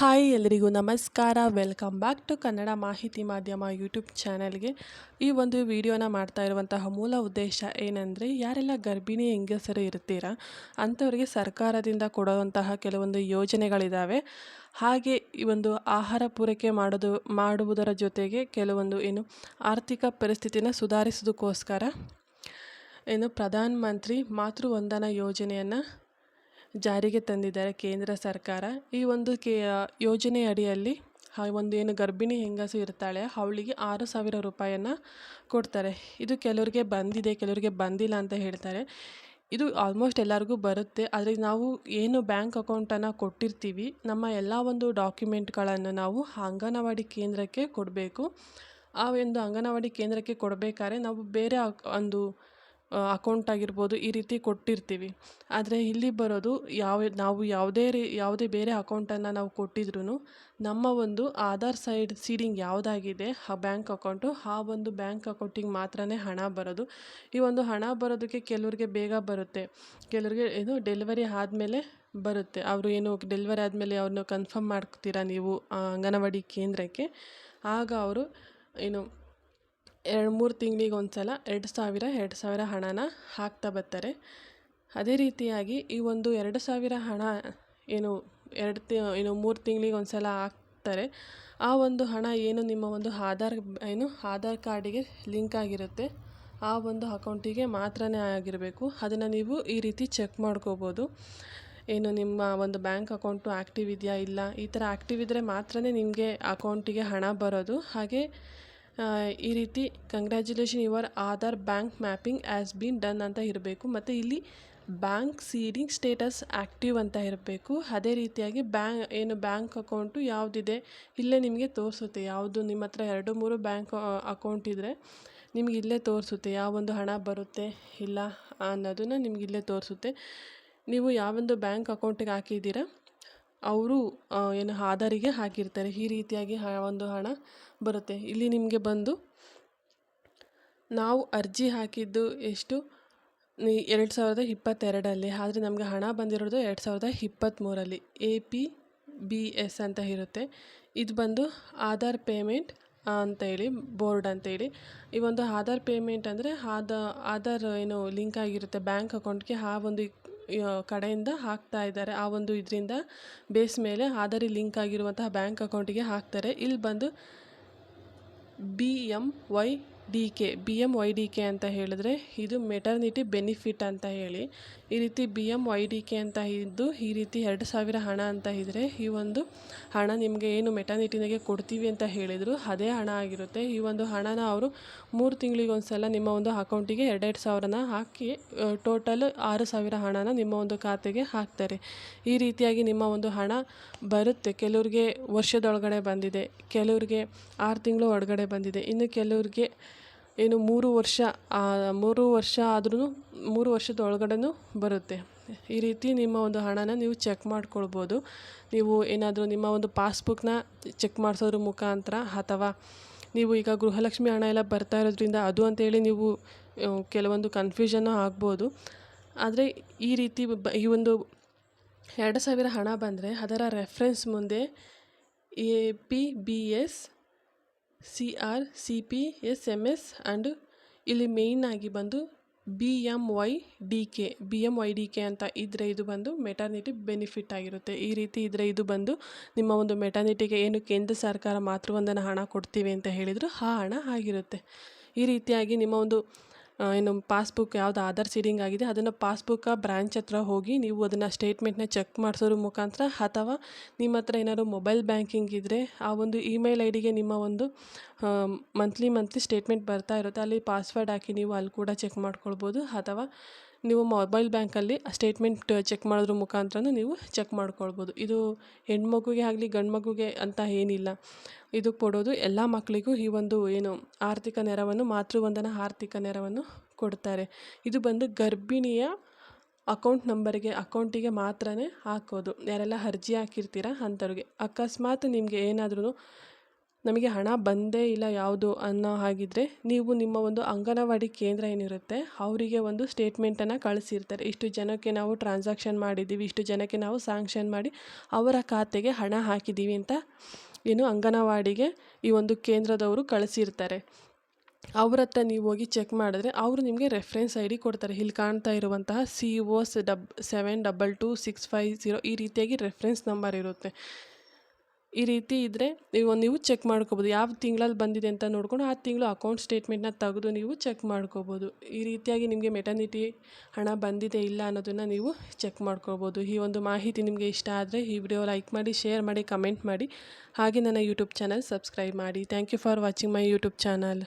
Hi ಎಲ್ಲರಿಗೂ ನಮಸ್ಕಾರ. Welcome back to Kannada ಮಾಹಿತಿ ಮಾಧ್ಯಮ ಯೂಟ್ಯೂಬ್ ಚಾನೆಲ್ಗೆ ಈ ಒಂದು ವಿಡಿಯೋನ ಮಾಡ್ತಾ ಇರುವಂತಹ ಮೂಲ ಉದ್ದೇಶ ಏನಂದರೆ, ಯಾರೆಲ್ಲ ಗರ್ಭಿಣಿ ಹೆಂಗಸರು ಇರ್ತೀರಾ, ಅಂಥವರಿಗೆ ಸರ್ಕಾರದಿಂದ ಕೊಡುವಂತಹ ಕೆಲವೊಂದು ಯೋಜನೆಗಳಿದ್ದಾವೆ ಹಾಗೆ ಈ ಒಂದು ಆಹಾರ ಪೂರೈಕೆ ಮಾಡೋದು, ಮಾಡುವುದರ ಜೊತೆಗೆ ಕೆಲವೊಂದು ಏನು ಆರ್ಥಿಕ ಪರಿಸ್ಥಿತಿನ ಸುಧಾರಿಸೋದಕ್ಕೋಸ್ಕರ ಏನು ಪ್ರಧಾನ ಮಂತ್ರಿ ಮಾತೃ ವಂದನಾ ಯೋಜನೆಯನ್ನು ಜಾರಿಗೆ ತಂದಿದ್ದಾರೆ ಕೇಂದ್ರ ಸರ್ಕಾರ. ಈ ಒಂದು ಕೇ ಯೋಜನೆ ಅಡಿಯಲ್ಲಿ ಒಂದು ಏನು ಗರ್ಭಿಣಿ ಹೆಂಗಸು ಇರ್ತಾಳೆ, ಅವಳಿಗೆ ಆರು ಸಾವಿರ ರೂಪಾಯಿಯನ್ನು ಕೊಡ್ತಾರೆ. ಇದು ಕೆಲವರಿಗೆ ಬಂದಿದೆ, ಕೆಲವರಿಗೆ ಬಂದಿಲ್ಲ ಅಂತ ಹೇಳ್ತಾರೆ. ಇದು ಆಲ್ಮೋಸ್ಟ್ ಎಲ್ಲರಿಗೂ ಬರುತ್ತೆ. ಆದರೆ ನಾವು ಏನು ಬ್ಯಾಂಕ್ ಅಕೌಂಟನ್ನು ಕೊಟ್ಟಿರ್ತೀವಿ, ನಮ್ಮ ಎಲ್ಲ ಒಂದು ಡಾಕ್ಯುಮೆಂಟ್ಗಳನ್ನು ನಾವು ಅಂಗನವಾಡಿ ಕೇಂದ್ರಕ್ಕೆ ಕೊಡಬೇಕು. ಆ ಒಂದು ಅಂಗನವಾಡಿ ಕೇಂದ್ರಕ್ಕೆ ಕೊಡಬೇಕಾದ್ರೆ ನಾವು ಬೇರೆ ಒಂದು ಅಕೌಂಟ್ ಆಗಿರ್ಬೋದು ಈ ರೀತಿ ಕೊಟ್ಟಿರ್ತೀವಿ. ಆದರೆ ಇಲ್ಲಿ ಬರೋದು ಯಾವ, ನಾವು ಯಾವುದೇ ರೀ, ಯಾವುದೇ ಬೇರೆ ಅಕೌಂಟನ್ನು ನಾವು ಕೊಟ್ಟಿದ್ರೂ ನಮ್ಮ ಒಂದು ಆಧಾರ್ ಸೈಡ್ ಸೀಡಿಂಗ್ ಯಾವುದಾಗಿದೆ, ಆ ಬ್ಯಾಂಕ್ ಅಕೌಂಟು ಆ ಒಂದು ಬ್ಯಾಂಕ್ ಅಕೌಂಟಿಗೆ ಮಾತ್ರನೇ ಹಣ ಬರೋದು. ಈ ಒಂದು ಹಣ ಬರೋದಕ್ಕೆ ಕೆಲವ್ರಿಗೆ ಬೇಗ ಬರುತ್ತೆ. ಕೆಲವ್ರಿಗೆ ಏನು ಡೆಲಿವರಿ ಆದಮೇಲೆ ಬರುತ್ತೆ. ಅವರು ಏನು ಡೆಲಿವರಿ ಆದಮೇಲೆ ಅವ್ರನ್ನ ಕನ್ಫರ್ಮ್ ಮಾಡ್ತೀರಾ ನೀವು ಅಂಗನವಾಡಿ ಕೇಂದ್ರಕ್ಕೆ? ಆಗ ಅವರು ಏನು ಎರಡು ಮೂರು ತಿಂಗಳಿಗೆ ಒಂದು ಸಲ ಎರಡು ಸಾವಿರ ಎರಡು ಸಾವಿರ ಹಣನ ಹಾಕ್ತಾ ಬರ್ತಾರೆ. ಅದೇ ರೀತಿಯಾಗಿ ಈ ಒಂದು ಎರಡು ಸಾವಿರ ಹಣ ಏನು ಎರಡು ತಿ, ಏನು ಮೂರು ತಿಂಗಳಿಗೆ ಒಂದು ಸಲ ಹಾಕ್ತಾರೆ. ಆ ಒಂದು ಹಣ ಏನು ನಿಮ್ಮ ಒಂದು ಆಧಾರ್, ಏನು ಆಧಾರ್ ಕಾರ್ಡಿಗೆ ಲಿಂಕ್ ಆಗಿರುತ್ತೆ, ಆ ಒಂದು ಅಕೌಂಟಿಗೆ ಮಾತ್ರನೇ ಆಗಿರಬೇಕು. ಅದನ್ನು ನೀವು ಈ ರೀತಿ ಚೆಕ್ ಮಾಡ್ಕೋಬೋದು. ಏನು ನಿಮ್ಮ ಒಂದು ಬ್ಯಾಂಕ್ ಅಕೌಂಟು ಆ್ಯಕ್ಟಿವ್ ಇದೆಯಾ ಇಲ್ಲ, ಈ ಥರ ಆ್ಯಕ್ಟಿವ್ ಇದ್ದರೆ ಮಾತ್ರನೇ ನಿಮಗೆ ಅಕೌಂಟಿಗೆ ಹಣ ಬರೋದು. ಹಾಗೆ ಈ ರೀತಿ congratulation your Aadhaar bank mapping has been done ಅಂತ ಇರಬೇಕು. ಮತ್ತು ಇಲ್ಲಿ ಬ್ಯಾಂಕ್ ಸೀಡಿಂಗ್ ಸ್ಟೇಟಸ್ ಆ್ಯಕ್ಟಿವ್ ಅಂತ ಇರಬೇಕು. ಅದೇ ರೀತಿಯಾಗಿ ಬ್ಯಾಂಕ್ ಏನು ಬ್ಯಾಂಕ್ ಅಕೌಂಟು ಯಾವುದಿದೆ, ಇಲ್ಲೇ ನಿಮಗೆ ತೋರಿಸುತ್ತೆ. ಯಾವುದು ನಿಮ್ಮ ಹತ್ರ ಎರಡು ಮೂರು ಬ್ಯಾಂಕ್ ಅಕೌಂಟ್ ಇದ್ದರೆ ನಿಮ್ಗೆ ಇಲ್ಲೇ ತೋರಿಸುತ್ತೆ. ಯಾವೊಂದು ಹಣ ಬರುತ್ತೆ, ಇಲ್ಲ ಅನ್ನೋದನ್ನು ನಿಮ್ಗೆ ಇಲ್ಲೇ ತೋರಿಸುತ್ತೆ. ನೀವು ಯಾವೊಂದು ಬ್ಯಾಂಕ್ ಅಕೌಂಟಿಗೆ ಹಾಕಿದ್ದೀರಾ ಅವರು ಏನು ಆಧಾರಿಗೆ ಹಾಕಿರ್ತಾರೆ. ಈ ರೀತಿಯಾಗಿ ಒಂದು ಹಣ ಬರುತ್ತೆ. ಇಲ್ಲಿ ನಿಮಗೆ ಬಂದು ನಾವು ಅರ್ಜಿ ಹಾಕಿದ್ದು ಎಷ್ಟು? ಎರಡು ಸಾವಿರದ ಇಪ್ಪತ್ತೆರಡಲ್ಲಿ ಆದರೆ ನಮಗೆ ಹಣ ಬಂದಿರೋದು ಎರಡು ಸಾವಿರದ ಇಪ್ಪತ್ತ್ಮೂರಲ್ಲಿ ಎ ಪಿ ಬಿ ಎಸ್ ಅಂತ ಇರುತ್ತೆ. ಇದು ಬಂದು ಆಧಾರ್ ಪೇಮೆಂಟ್ ಅಂತೇಳಿ, ಬೋರ್ಡ್ ಅಂತೇಳಿ. ಈ ಒಂದು ಆಧಾರ್ ಪೇಮೆಂಟ್ ಅಂದರೆ ಆದ, ಆಧಾರ್ ಏನು ಲಿಂಕ್ ಆಗಿರುತ್ತೆ ಬ್ಯಾಂಕ್ ಅಕೌಂಟ್ಗೆ. ಆ ಒಂದು ಕಡೆಯಿಂದ ಹಾಕ್ತಾ ಇದ್ದಾರೆ. ಆ ಒಂದು ಇದರಿಂದ ಬೇಸ್ ಮೇಲೆ ಆಧಾರಿ ಲಿಂಕ್ ಆಗಿರುವಂತಹ ಬ್ಯಾಂಕ್ ಅಕೌಂಟಿಗೆ ಹಾಕ್ತಾರೆ. ಇಲ್ಲಿ ಬಂದು B M Y D K, B M Y D K ಅಂತ ಹೇಳಿದ್ರೆ ಇದು ಮೆಟರ್ನಿಟಿ ಬೆನಿಫಿಟ್ ಅಂತ ಹೇಳಿ. ಈ ರೀತಿ B M Y D K ಅಂತ ಇದ್ದು ಈ ರೀತಿ ಎರಡು ಸಾವಿರ ಹಣ ಅಂತ ಇದ್ದರೆ ಈ ಒಂದು ಹಣ ನಿಮಗೆ ಏನು ಮೆಟರ್ನಿಟಿನಾಗೆ ಕೊಡ್ತೀವಿ ಅಂತ ಹೇಳಿದರು, ಅದೇ ಹಣ ಆಗಿರುತ್ತೆ. ಈ ಒಂದು ಹಣನ ಅವರು ಮೂರು ತಿಂಗಳಿಗೆ ಒಂದು ಸಲ ನಿಮ್ಮ ಒಂದು ಅಕೌಂಟಿಗೆ ಎರಡೆರಡು ಸಾವಿರನ ಹಾಕಿ ಟೋಟಲ್ ಆರು ಸಾವಿರ ಹಣನ ನಿಮ್ಮ ಒಂದು ಖಾತೆಗೆ ಹಾಕ್ತಾರೆ. ಈ ರೀತಿಯಾಗಿ ನಿಮ್ಮ ಒಂದು ಹಣ ಬರುತ್ತೆ. ಕೆಲವ್ರಿಗೆ ವರ್ಷದೊಳಗಡೆ ಬಂದಿದೆ, ಕೆಲವ್ರಿಗೆ ಆರು ತಿಂಗಳು ಒಳಗಡೆ ಬಂದಿದೆ. ಇನ್ನು ಕೆಲವ್ರಿಗೆ ಏನು ಮೂರು ವರ್ಷ ಮೂರು ವರ್ಷ ಆದ್ರೂ ಮೂರು ವರ್ಷದ ಒಳಗಡೆನೂ ಬರುತ್ತೆ. ಈ ರೀತಿ ನಿಮ್ಮ ಒಂದು ಹಣನ ನೀವು ಚೆಕ್ ಮಾಡ್ಕೊಳ್ಬೋದು. ನೀವು ಏನಾದರೂ ನಿಮ್ಮ ಒಂದು ಪಾಸ್ಬುಕ್ನ ಚೆಕ್ ಮಾಡಿಸೋದ್ರ ಮುಖಾಂತರ ಅಥವಾ ನೀವು ಈಗ ಗೃಹಲಕ್ಷ್ಮಿ ಹಣ ಎಲ್ಲ ಬರ್ತಾ ಇರೋದ್ರಿಂದ ಅದು ಅಂತೇಳಿ ನೀವು ಕೆಲವೊಂದು ಕನ್ಫ್ಯೂಷನ್ನು ಆಗ್ಬೋದು. ಆದರೆ ಈ ರೀತಿ ಬ, ಈ ಒಂದು ಎರಡು ಸಾವಿರ ಹಣ ಬಂದರೆ ಅದರ ರೆಫ್ರೆನ್ಸ್ ಮುಂದೆ A P B S C R C P S M S and ಇಲ್ಲಿ ಮೇಯ್ನಾಗಿ ಬಂದು B M Y D K B M Y D K ಅಂತ ಇದ್ದರೆ ಇದು ಬಂದು ಮೆಟರ್ನಿಟಿ ಬೆನಿಫಿಟ್ ಆಗಿರುತ್ತೆ. ಈ ರೀತಿ ಇದ್ದರೆ ಇದು ಬಂದು ನಿಮ್ಮ ಒಂದು ಮೆಟರ್ನಿಟಿಗೆ ಏನು ಕೇಂದ್ರ ಸರ್ಕಾರ ಮಾತೃವಂದನ ಹಣ ಕೊಡ್ತೀವಿ ಅಂತ ಹೇಳಿದರು, ಆ ಹಣ ಆಗಿರುತ್ತೆ. ಈ ರೀತಿಯಾಗಿ ನಿಮ್ಮ ಒಂದು ಏನು ಪಾಸ್ಬುಕ್ ಯಾವ್ದು ಆಧಾರ್ ಸೀಡಿಂಗ್ ಆಗಿದೆ, ಅದನ್ನು ಪಾಸ್ಬುಕ್ಕ ಬ್ರ್ಯಾಂಚ್ ಹತ್ರ ಹೋಗಿ ನೀವು ಅದನ್ನು ಸ್ಟೇಟ್ಮೆಂಟ್ನ ಚೆಕ್ ಮಾಡಿಸೋದ್ರ ಮುಖಾಂತರ ಅಥವಾ ನಿಮ್ಮ ಹತ್ರ ಏನಾದ್ರು ಮೊಬೈಲ್ ಬ್ಯಾಂಕಿಂಗ್ ಇದ್ದರೆ ಆ ಒಂದು ಇಮೇಲ್ ಐ ಡಿಗೆ ನಿಮ್ಮ ಒಂದು ಮಂತ್ಲಿ ಮಂತ್ಲಿ ಸ್ಟೇಟ್ಮೆಂಟ್ ಬರ್ತಾ ಇರುತ್ತೆ. ಅಲ್ಲಿ ಪಾಸ್ವರ್ಡ್ ಹಾಕಿ ನೀವು ಅಲ್ಲಿ ಕೂಡ ಚೆಕ್ ಮಾಡ್ಕೊಳ್ಬೋದು. ಅಥವಾ ನೀವು ಮೊಬೈಲ್ ಬ್ಯಾಂಕಲ್ಲಿ ಸ್ಟೇಟ್ಮೆಂಟ್ ಚೆಕ್ ಮಾಡೋದ್ರ ಮುಖಾಂತರನೂ ನೀವು ಚೆಕ್ ಮಾಡ್ಕೊಳ್ಬೋದು. ಇದು ಹೆಣ್ಮಗುಗೆ ಆಗಲಿ ಗಂಡು ಮಗುಗೆ ಅಂತ ಏನಿಲ್ಲ. ಇದು ಕೊಡೋದು ಎಲ್ಲ ಮಕ್ಕಳಿಗೂ ಈ ಒಂದು ಏನು ಆರ್ಥಿಕ ನೆರವನ್ನು, ಮಾತೃವಂದನ ಆರ್ಥಿಕ ನೆರವನ್ನು ಕೊಡ್ತಾರೆ. ಇದು ಬಂದು ಗರ್ಭಿಣಿಯ ಅಕೌಂಟ್ ನಂಬರಿಗೆ, ಅಕೌಂಟಿಗೆ ಮಾತ್ರನೇ ಹಾಕೋದು. ಯಾರೆಲ್ಲ ಅರ್ಜಿ ಹಾಕಿರ್ತೀರ ಅಂಥವ್ರಿಗೆ. ಅಕಸ್ಮಾತ್ ನಿಮಗೆ ಏನಾದ್ರೂ ನಮಗೆ ಹಣ ಬಂದೇ ಇಲ್ಲ ಯಾವುದು ಅನ್ನೋ ಹಾಗಿದ್ದರೆ ನೀವು ನಿಮ್ಮ ಒಂದು ಅಂಗನವಾಡಿ ಕೇಂದ್ರ ಏನಿರುತ್ತೆ, ಅವರಿಗೆ ಒಂದು ಸ್ಟೇಟ್ಮೆಂಟನ್ನು ಕಳಿಸಿರ್ತಾರೆ. ಇಷ್ಟು ಜನಕ್ಕೆ ನಾವು ಟ್ರಾನ್ಸಾಕ್ಷನ್ ಮಾಡಿದ್ದೀವಿ ಇಷ್ಟು ಜನಕ್ಕೆ ನಾವು ಸ್ಯಾಂಕ್ಷನ್ ಮಾಡಿ ಅವರ ಖಾತೆಗೆ ಹಣ ಹಾಕಿದ್ದೀವಿ ಅಂತ ಏನು ಅಂಗನವಾಡಿಗೆ ಈ ಒಂದು ಕೇಂದ್ರದವರು ಕಳಿಸಿರ್ತಾರೆ. ಅವ್ರ ಹತ್ರ ನೀವು ಹೋಗಿ ಚೆಕ್ ಮಾಡಿದ್ರೆ ಅವರು ನಿಮಗೆ ರೆಫರೆನ್ಸ್ ಐ ಡಿ ಕೊಡ್ತಾರೆ. ಇಲ್ಲಿ ಕಾಣ್ತಾ ಇರುವಂತಹ C O S W seven double two six five zero ಈ ರೀತಿಯಾಗಿ ರೆಫರೆನ್ಸ್ ನಂಬರ್ ಇರುತ್ತೆ. ಈ ರೀತಿ ಇದ್ದರೆ ನೀವು ನೀವು ಚೆಕ್ ಮಾಡ್ಕೋಬೋದು. ಯಾವ ತಿಂಗಳಲ್ಲಿ ಬಂದಿದೆ ಅಂತ ನೋಡಿಕೊಂಡು ಆ ತಿಂಗಳು ಅಕೌಂಟ್ ಸ್ಟೇಟ್ಮೆಂಟ್ನ ತೆಗೆದು ನೀವು ಚೆಕ್ ಮಾಡ್ಕೋಬೋದು. ಈ ರೀತಿಯಾಗಿ ನಿಮಗೆ ಮೆಟರ್ನಿಟಿ ಹಣ ಬಂದಿದೆ ಇಲ್ಲ ಅನ್ನೋದನ್ನು ನೀವು ಚೆಕ್ ಮಾಡ್ಕೋಬೋದು. ಈ ಒಂದು ಮಾಹಿತಿ ನಿಮಗೆ ಇಷ್ಟ ಆದರೆ ಈ ವಿಡಿಯೋ ಲೈಕ್ ಮಾಡಿ ಶೇರ್ ಮಾಡಿ ಕಮೆಂಟ್ ಮಾಡಿ. ಹಾಗೆ ನನ್ನ ಯೂಟ್ಯೂಬ್ ಚಾನಲ್ ಸಬ್ಸ್ಕ್ರೈಬ್ ಮಾಡಿ. Thank you for watching my YouTube channel